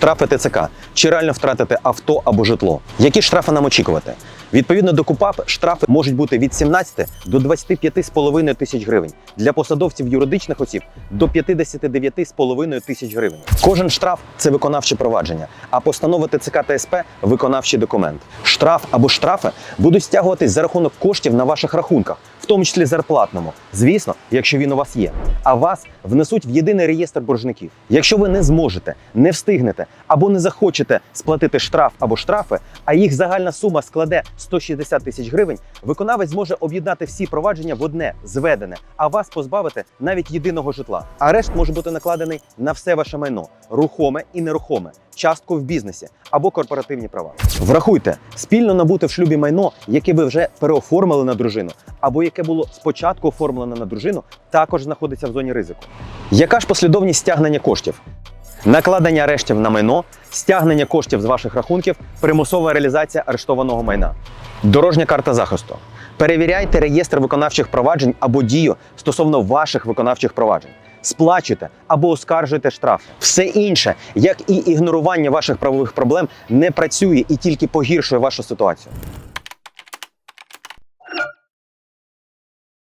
Штрафи ТЦК. Чи реально втратити авто або житло? Які штрафи нам очікувати? Відповідно до КУПАП, штрафи можуть бути від 17 до 25,5 тисяч гривень. Для посадовців юридичних осіб до 59,5 тисяч гривень. Кожен штраф це виконавче провадження, а постанова ТЦК та СП виконавчий документ. Штраф або штрафи будуть стягуватись за рахунок коштів на ваших рахунках, в тому числі зарплатному. Звісно, якщо він у вас є. А вас внесуть в єдиний реєстр боржників. Якщо ви не зможете, не встигнете або не захочете сплатити штраф або штрафи, а їх загальна сума складе 160 тисяч гривень, виконавець зможе об'єднати всі провадження в одне зведене, а вас позбавити навіть єдиного житла. Арешт може бути накладений на все ваше майно, рухоме і нерухоме, частку в бізнесі або корпоративні права. Врахуйте, спільно набути в шлюбі майно, яке ви вже переоформили на дружину, або яке було спочатку оформлено на дружину, також знаходиться в зоні ризику. Яка ж послідовність стягнення коштів? Накладення арештів на майно, стягнення коштів з ваших рахунків, примусова реалізація арештованого майна. Дорожня карта захисту. Перевіряйте реєстр виконавчих проваджень або дію стосовно ваших виконавчих проваджень. Сплачуйте або оскаржуйте штраф. Все інше, як і ігнорування ваших правових проблем, не працює і тільки погіршує вашу ситуацію.